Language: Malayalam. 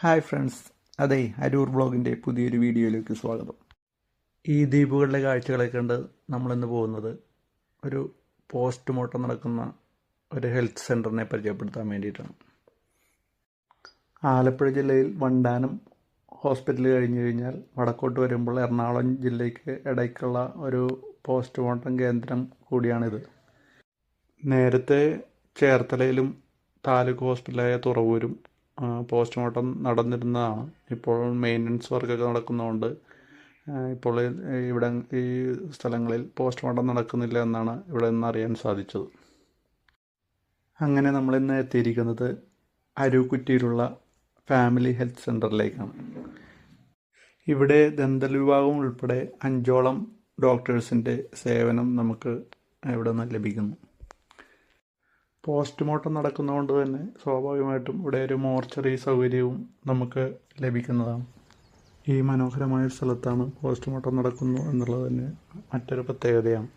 Hi friends. അതെ അരൂർ ബ്ലോഗിന്റെ പുതിയൊരു വീഡിയോയിലേക്ക് സ്വാഗതം. ഈ ദ്വീപുകളിലെ കാഴ്ചകളെ കണ്ട് നമ്മളിന്ന് പോകുന്നത് ഒരു പോസ്റ്റ് പോസ്റ്റ്മോർട്ടം നടക്കുന്ന ഒരു ഹെൽത്ത് സെന്ററിനെ പരിചയപ്പെടുത്താൻ വേണ്ടിയിട്ടാണ്. ആലപ്പുഴ ജില്ലയിൽ വണ്ടാനം ഹോസ്പിറ്റൽ കഴിഞ്ഞു കഴിഞ്ഞാൽ വടക്കോട്ട് വരുമ്പോൾ എറണാകുളം ജില്ലയ്ക്ക് ഇടയ്ക്കുള്ള ഒരു പോസ്റ്റ് പോസ്റ്റ്മോർട്ടം കേന്ദ്രം കൂടിയാണിത്. നേരത്തെ ചേർത്തലയിലും താലൂക്ക് ഹോസ്പിറ്റലായ തുറവൂരും പോസ്റ്റ്മോർട്ടം നടന്നിരുന്നതാണ്. ഇപ്പോൾ മെയിന്റനൻസ് വർക്കൊക്കെ നടക്കുന്നതുകൊണ്ട് ഇപ്പോൾ ഇവിടെ ഈ സ്ഥലങ്ങളിൽ പോസ്റ്റ്മോർട്ടം നടക്കുന്നില്ല എന്നാണ് ഇവിടെ നിന്ന് അറിയാൻ സാധിച്ചത്. അങ്ങനെ നമ്മൾ നമ്മളിന്ന് എത്തിയിരിക്കുന്നത് അരുക്കുറ്റിയിലുള്ള ഫാമിലി ഹെൽത്ത് സെന്ററിലേക്കാണ് ഇവിടെ ദന്തൽ വിഭാഗം ഉൾപ്പെടെ അഞ്ചോളം ഡോക്ടേഴ്സിന്റെ സേവനം നമുക്ക് ഇവിടെ നിന്ന് ലഭിക്കുന്നു. പോസ്റ്റ്മോർട്ടം നടക്കുന്നതുകൊണ്ട് തന്നെ സ്വാഭാവികമായിട്ടും ഇവിടെ ഒരു മോർച്ചറി സൗകര്യവും നമുക്ക് ലഭിക്കുന്നതാണ്. ഈ മനോഹരമായ സ്ഥലത്താണ് പോസ്റ്റ്മോർട്ടം നടക്കുന്നു എന്നുള്ളത് തന്നെ മറ്റൊരു പ്രത്യേകതയാണ്.